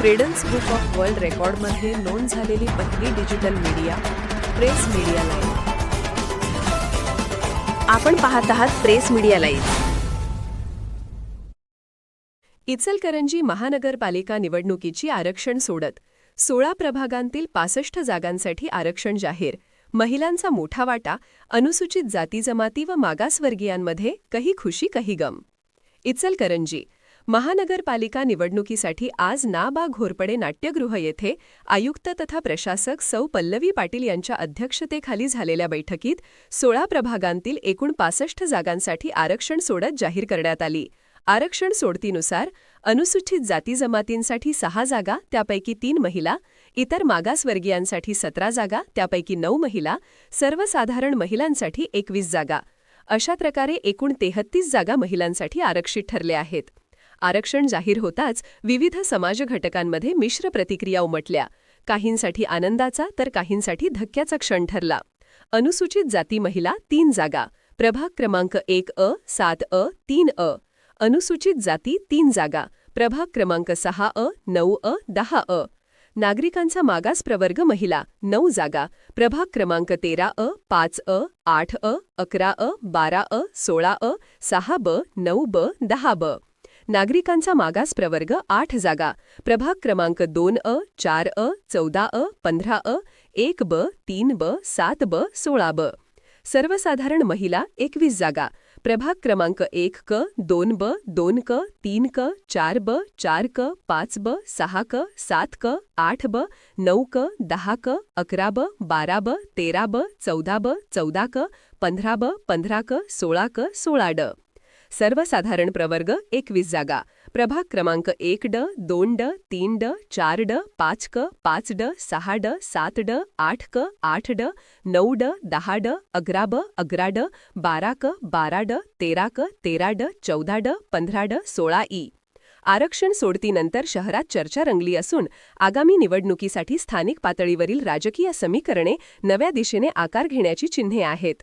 Credence book of world रेकॉर्डमध्ये नोंद झालेली पहिली digital media press media live आपण पाहत आहात प्रेस मीडिया लाईव्ह इचलकरंजी महानगरपालिका निवडणुकीची आरक्षण सोडत सोळा प्रभागांतील पासष्ट जागांसाठी आरक्षण जाहीर. महिलांचा मोठा वाटा अनुसूचित जाती जमाती व मागासवर्गीयांमध्ये कही खुशी कही गम. इचलकरंजी महानगरपालिका निवडणुकीसाठी आज नाबा घोरपडे नाट्यगृह येथे आयुक्त तथा प्रशासक सौ पल्लवी पाटील यांच्या अध्यक्षतेखाली झालेल्या बैठकीत सोळा प्रभागांतील एकूण पासष्ट जागांसाठी आरक्षण सोडत जाहीर करण्यात आली. आरक्षण सोडतीनुसार अनुसूचित जाती जमातींसाठी सहा जागा त्यापैकी तीन महिला इतर मागासवर्गीयांसाठी सतरा जागा त्यापैकी नऊ महिला सर्वसाधारण महिलांसाठी एकवीस जागा. अशा प्रकारे एकूण तेहत्तीस जागा महिलांसाठी आरक्षित ठरल्या आहेत. आरक्षण जाहीर होताच विविध समाज घटकांमध्ये मिश्र प्रतिक्रिया उमटल्या. काहींसाठी आनंदाचा तर काहींसाठी धक्क्याचा क्षण ठरला. अनुसूचित जाती महिला तीन जागा. प्रभाग क्रमांक एक अ सात अ तीन अ. अनुसूचित जाती तीन जागा. प्रभाग क्रमांक सहा अ नऊ अ दहा अ. नागरिकांचा मागास प्रवर्ग महिला नऊ जागा. प्रभाग क्रमांक तेरा अ पाच अ आठ अ अकरा अ बारा अ सोळा अ सहा ब नऊ ब दहा ब. नागरिकांचा मागास प्रवर्ग आठ जागा. प्रभाग क्रमांक दोन अ चार अ चौदा अ पंधरा अ एक ब तीन ब सात ब सोळा ब. सर्वसाधारण महिला एकवीस जागा. प्रभाग क्रमांक एक क दोन ब दोन क तीन क चार ब चार क पाच ब सहा क सात क आठ ब नऊ क दहा क अकरा ब बारा ब तेरा ब चौदा ब चौदा क पंधरा ब पंधरा क सोळा क सोळा ड. सर्वसाधारण प्रवर्ग एकवीस जागा. प्रभाग क्रमांक एक ड दोन ड तीन ड चार ड पाच क पाच ड सहा ड सात ड आठ क आठ ड नऊ ड दहा ड अकरा ब अकरा ड बारा क बारा ड तेरा क तेरा ड चौदा ड पंधरा ड सोळा ई. आरक्षण सोडतीनंतर शहरात चर्चा रंगली असून आगामी निवडणुकीसाठी स्थानिक पातळीवरील राजकीय समीकरणे नव्या दिशेने आकार घेण्याची चिन्हे आहेत.